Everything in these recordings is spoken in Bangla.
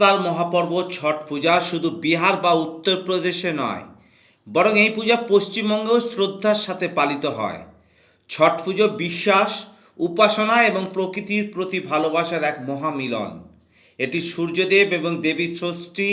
আস্থার মহাপর্ব, ছট পূজা শুধু বিহার বা উত্তরপ্রদেশে নয়, বরং এই পূজা পশ্চিমবঙ্গেও শ্রদ্ধার সাথে পালিত হয়। ছট পুজো বিশ্বাস, উপাসনা এবং প্রকৃতির প্রতি ভালোবাসার এক মহামিলন। এটি সূর্যদেব এবং দেবী ষষ্ঠী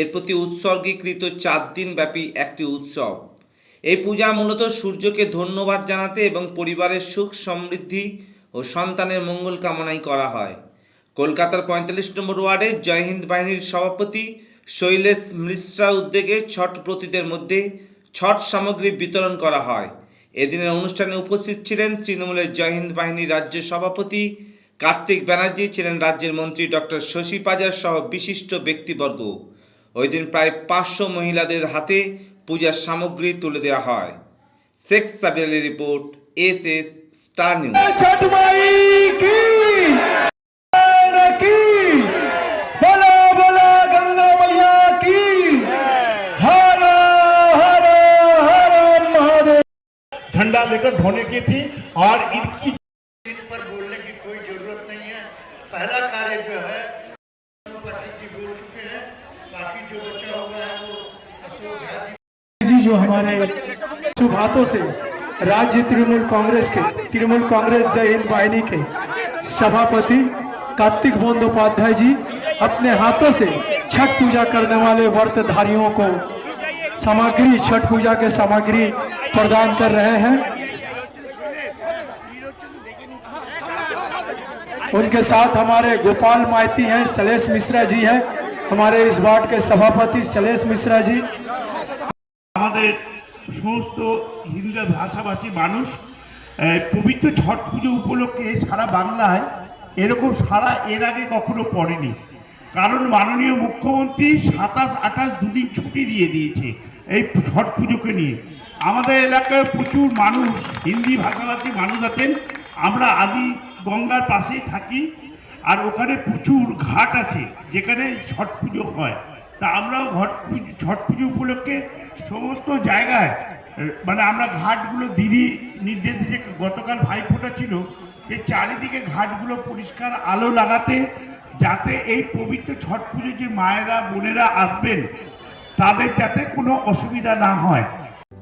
এর প্রতি উৎসর্গীকৃত চার দিন ব্যাপী একটি উৎসব। এই পূজা মূলত সূর্যকে ধন্যবাদ জানাতে এবং পরিবারের সুখ, সমৃদ্ধি ও সন্তানের মঙ্গল কামনাই করা হয়। কলকাতার পঁয়তাল্লিশ নম্বর ওয়ার্ডে জয়হিন্দ বাহিনীর সভাপতি শৈলেশ মিশ্রার উদ্যোগে ছট ব্রতীদের মধ্যে ছট সামগ্রী বিতরণ করা হয়। এদিনের অনুষ্ঠানে উপস্থিত ছিলেন তৃণমূলের জয়হিন্দ বাহিনীর রাজ্য সভাপতি কার্তিক ব্যানার্জি, ছিলেন রাজ্যের মন্ত্রী ডক্টর শশী পাজার সহ বিশিষ্ট ব্যক্তিবর্গ। ওই দিন প্রায় পাঁচশো মহিলাদের হাতে পূজার সামগ্রী তুলে দেওয়া হয়। Sheikh Sabir report, S S Star News. झंडा लेकर धोने की थी और इनकी इन पर बोलने की कोई ज़रूरत नहीं है। पहला कार्य जो है पाठक जी बोल चुके हैं। बाकी जो बचा हुआ है वो अशोक जी जी जो हमारे हाथों से राज्य तृणमूल कांग्रेस के तृणमूल कांग्रेस जय हिंद वाहिनी के सभापति कार्तिक बंदोपाध्याय जी अपने हाथों से छठ पूजा करने वाले व्रतधारियों को सामग्री छठ पूजा के सामग्री प्रदान कर रहे हैं उनके साथ हमारे गोपाल माइती हैं सलेश मिश्रा जी हैं हमारे इस वार्ड के सभापति सलेश मिश्रा जी আমাদের সমস্ত হিন্দু ভাষাভাষী মানুষ আহ, পবিত্র ছট পুজো উপলক্ষে সারা বাংলায় এরকম সারা এর আগে কখনো পড়েনি কারণ মাননীয় মুখ্যমন্ত্রী সাতাশ আঠাশ দুদিন ছুটি দিয়ে দিয়েছে এই ছট পুজোকে নিয়ে আমাদের এলাকায় প্রচুর মানুষ, হিন্দি ভাষাভাষী মানুষ আছেন। আমরা আদি গঙ্গার পাশেই থাকি আর ওখানে প্রচুর ঘাট আছে, যেখানে ছট পুজো হয়। তা আমরাও ঘট ছট পুজো উপলক্ষে সমস্ত জায়গায় মানে আমরা ঘাটগুলো দিদি নির্দেশ দিয়ে গতকাল ভাইফোঁটা ছিল যে চারিদিকে ঘাটগুলো পরিষ্কার আলো লাগাতে, যাতে এই পবিত্র ছট পুজো যে মায়েরা, বোনেরা আসবেন, তাদের যাতে কোনো অসুবিধা না হয়।